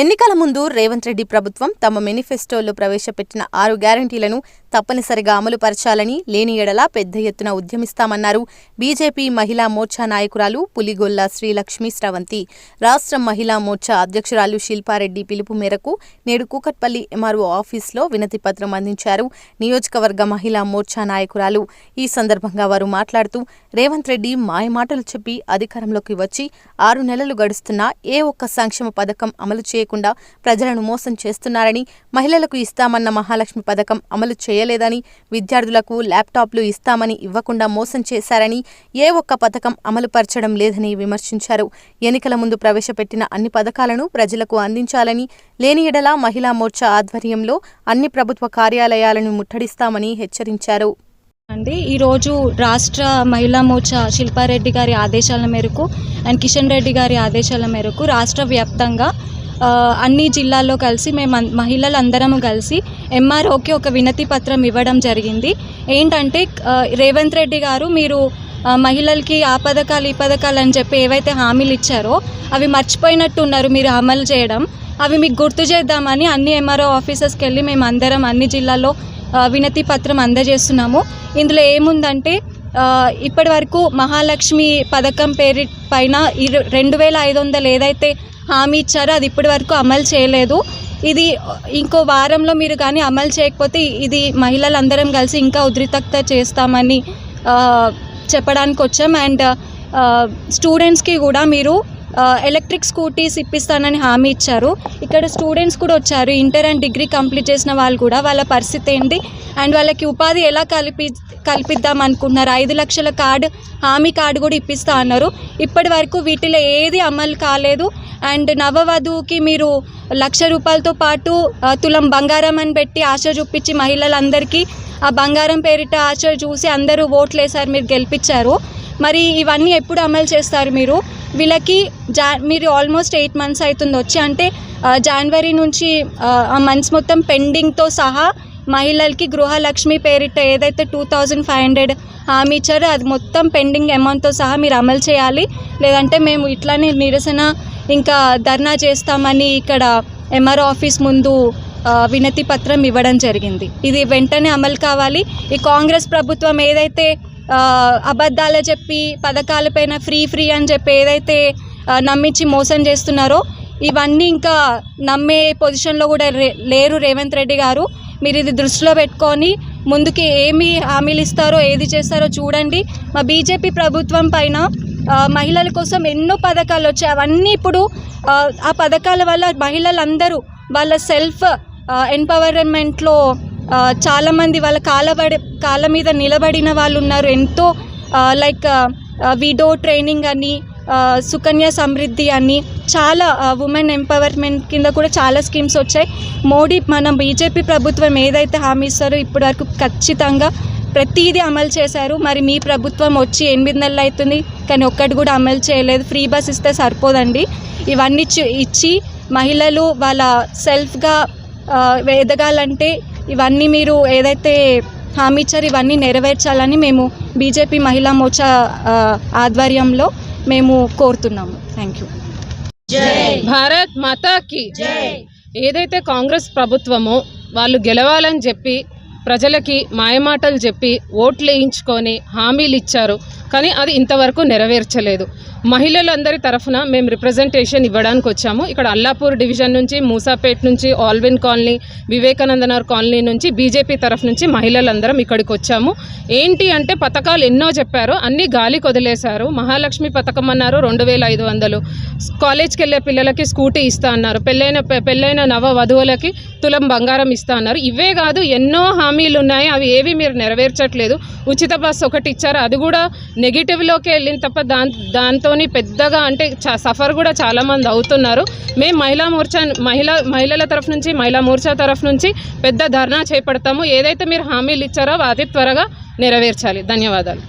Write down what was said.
ఎన్నికల ముందు రేవంత్ రెడ్డి ప్రభుత్వం తమ మేనిఫెస్టోలో ప్రవేశపెట్టిన ఆరు గ్యారంటీలను తప్పనిసరిగా అమలు పరచాలని లేని ఎడల పెద్ద ఎత్తున ఉద్యమిస్తామన్నారు. బీజేపీ మహిళా మోర్చా నాయకురాలు పులిగొల్ల శ్రీలక్ష్మి స్రవంతి. రాష్ట్ర మహిళా మోర్చా అధ్యక్షురాలు శిల్పారెడ్డి పిలుపు మేరకు నేడు కూకట్పల్లి ఎంఆర్ఓ ఆఫీస్లో వినతి పత్రం అందించారు. నియోజకవర్గ మహిళా మోర్చా నాయకురాలు. ఈ సందర్భంగా వారు మాట్లాడుతూ రేవంత్ రెడ్డి మాయమాటలు చెప్పి అధికారంలోకి వచ్చి ఆరు నెలలు గడుస్తున్నా ఏ ఒక్క సంక్షేమ పథకం అమలు చేయకుండా ప్రజలను మోసం చేస్తున్నారని మహిళలకు ఇస్తామన్న మహాలక్ష్మి పథకం అమలు చేయలేదని విద్యార్థులకు ల్యాప్టాప్లు ఇస్తామని ఇవ్వకుండా మోసం చేశారని ఏ ఒక్క పథకం అమలు పరచడం లేదని విమర్శించారు. ఎన్నికల ముందు ప్రవేశపెట్టిన అన్ని పథకాలను ప్రజలకు అందించాలని లేని ఎడల మహిళా మోర్చా ఆధ్వర్యంలో అన్ని ప్రభుత్వ కార్యాలయాలను ముట్టడిస్తామని హెచ్చరించారు. అండి ఈరోజు రాష్ట్ర మహిళా మోర్చా శిల్పారెడ్డి గారి ఆదేశాల మేరకు అండ్ కిషన్ రెడ్డి గారి ఆదేశాల మేరకు రాష్ట్ర వ్యాప్తంగా అన్ని జిల్లాల్లో కలిసి మేము మహిళలందరము కలిసి ఎంఆర్ఓకి ఒక వినతి పత్రం ఇవ్వడం జరిగింది. ఏంటంటే రేవంత్ రెడ్డి గారు మీరు మహిళలకి ఆ పథకాలు ఈ పథకాలు అని చెప్పి ఏవైతే హామీలు ఇచ్చారో అవి మర్చిపోయినట్టు ఉన్నారు మీరు అమలు చేయడం. అవి మీకు గుర్తు చేద్దామని అన్ని ఎంఆర్ఓ ఆఫీసెస్కి వెళ్ళి మేము అందరం అన్ని జిల్లాల్లో వినతి పత్రం అందజేస్తున్నాము. ఇందులో ఏముందంటే ఇప్పటి వరకు మహాలక్ష్మి పథకం పేరు పైన ఇరు రెండు వేల ఐదు వందలు ఏదైతే హామీ ఇచ్చారో. అది ఇప్పటి వరకు అమలు చేయలేదు. ఇది ఇంకో వారంలో మీరు కానీ అమలు చేయకపోతే ఇది మహిళలందరం కలిసి ఇంకా ఉద్రిక్తత చేస్తామని చెప్పడానికి వచ్చాం. అండ్ స్టూడెంట్స్కి కూడా మీరు ఎలక్ట్రిక్ స్కూటీస్ ఇప్పిస్తానని హామీ ఇచ్చారు. ఇక్కడ స్టూడెంట్స్ కూడా వచ్చారు. ఇంటర్ అండ్ డిగ్రీ కంప్లీట్ చేసిన వాళ్ళు కూడా వాళ్ళ పరిస్థితి ఏంటి? అండ్ వాళ్ళకి ఉపాధి ఎలా కల్పి కల్పిద్దాం అనుకుంటున్నారు ఐదు లక్షల కార్డు హామీ కార్డు కూడా ఇప్పిస్తా అన్నారు. ఇప్పటి వరకు వీటిలో ఏది అమలు కాలేదు. అండ్ నవవధువుకి మీరు లక్ష రూపాయలతో పాటు తులం బంగారం అని పెట్టి ఆశ చూపించి మహిళలందరికీ ఆ బంగారం పేరిట ఆశ చూసి అందరూ ఓట్లు మీరు గెలిపించారు. మరి ఇవన్నీ ఎప్పుడు అమలు చేస్తారు మీరు? వీళ్ళకి జా మీరు ఆల్మోస్ట్ ఎయిట్ మంత్స్ అవుతుంది. వచ్చి అంటే జనవరి నుంచి ఆ మంత్స్ మొత్తం పెండింగ్తో సహా మహిళలకి గృహలక్ష్మి పేరిట ఏదైతే టూ థౌజండ్ ఫైవ్ హండ్రెడ్ హామీ ఇచ్చారో అది మొత్తం పెండింగ్ అమౌంట్తో సహా మీరు అమలు చేయాలి. లేదంటే మేము ఇట్లానే నిరసన ఇంకా ధర్నా చేస్తామని ఇక్కడ ఎంఆర్ఓ ఆఫీస్ ముందు వినతి పత్రం ఇవ్వడం జరిగింది. ఇది వెంటనే అమలు కావాలి. ఈ కాంగ్రెస్ ప్రభుత్వం ఏదైతే అబద్ధాలు చెప్పి పథకాలపైన ఫ్రీ ఫ్రీ అని చెప్పి ఏదైతే నమ్మించి మోసం చేస్తున్నారో ఇవన్నీ ఇంకా నమ్మే పొజిషన్లో కూడా లేరు రేవంత్ రెడ్డి గారు. మీరు ఇది దృష్టిలో పెట్టుకొని ముందుకి ఏమి హామీలు ఇస్తారో ఏది చేస్తారో చూడండి. మా బీజేపీ ప్రభుత్వం పైన మహిళల కోసం ఎన్నో పథకాలు వచ్చాయి. అవన్నీ ఇప్పుడు ఆ, పథకాల వల్ల మహిళలందరూ వాళ్ళ సెల్ఫ్ ఎంపవర్మెంట్లో చాలామంది వాళ్ళ కాలబడి కాళ్ళ మీద నిలబడిన వాళ్ళు ఉన్నారు. ఎంతో లైక్ విడో ట్రైనింగ్ అని సుకన్య సమృద్ధి అని చాలా ఉమెన్ ఎంపవర్మెంట్ కింద కూడా చాలా స్కీమ్స్ వచ్చాయి. మోడీ మన బీజేపీ ప్రభుత్వం ఏదైతే హామీ ఇస్తారో ఇప్పటి వరకు ఖచ్చితంగా ప్రతిదీ అమలు చేశారు. మరి మీ ప్రభుత్వం వచ్చి ఎనిమిది నెలలు అవుతుంది కానీ ఒక్కటి కూడా అమలు చేయలేదు. ఫ్రీ బస్ ఇస్తే సరిపోదండి. ఇవన్నీ ఇచ్చి ఇచ్చి మహిళలు వాళ్ళ సెల్ఫ్గా ఎదగాలంటే ఇవన్నీ మీరు ఏదైతే హామీ ఇచ్చారో ఇవన్నీ నెరవేర్చాలని మేము బీజేపీ మహిళా మోర్చా ఆధ్వర్యంలో మేము కోరుతున్నాము. థ్యాంక్ యూ భారత్ మాతాకి. ఏదైతే కాంగ్రెస్ ప్రభుత్వమో వాళ్ళు గెలవాలని చెప్పి ప్రజలకి మాయమాటలు చెప్పి ఓట్లు వేయించుకొని హామీలు ఇచ్చారు. కానీ అది ఇంతవరకు నెరవేర్చలేదు. మహిళలందరి తరఫున మేము రిప్రజెంటేషన్ ఇవ్వడానికి వచ్చాము. ఇక్కడ అల్లాపూర్ డివిజన్ నుంచి మూసాపేట్ నుంచి ఆల్విన్ కాలనీ వివేకానందనగర్ కాలనీ నుంచి బీజేపీ తరఫు నుంచి మహిళలందరం ఇక్కడికి వచ్చాము. ఏంటి అంటే పథకాలు ఎన్నో చెప్పారు. అన్నీ గాలి కొదిలేశారు. మహాలక్ష్మి పథకం అన్నారు రెండు వేల ఐదు వందలు. కాలేజ్కి వెళ్ళే పిల్లలకి స్కూటీ ఇస్తా అన్నారు. పెళ్ళైన పెళ్ళైన నవ వధువులకి తులం బంగారం ఇస్తా అన్నారు. ఇవే కాదు ఎన్నో హామీలు ఉన్నాయి అవి ఏవి మీరు నెరవేర్చట్లేదు. ఉచిత బస్సు ఒకటి ఇచ్చారు అది కూడా నెగిటివ్లోకి వెళ్ళింది తప్ప దాని దాంతోని పెద్దగా అంటే సఫర్ కూడా చాలామంది అవుతున్నారు. మేము మహిళా మోర్చా మహిళా మహిళల తరఫు నుంచి మహిళా మోర్చా తరఫు నుంచి పెద్ద ధర్నా చేపడతాము. ఏదైతే మీరు హామీలు ఇచ్చారో అతి త్వరగా నెరవేర్చాలి. ధన్యవాదాలు.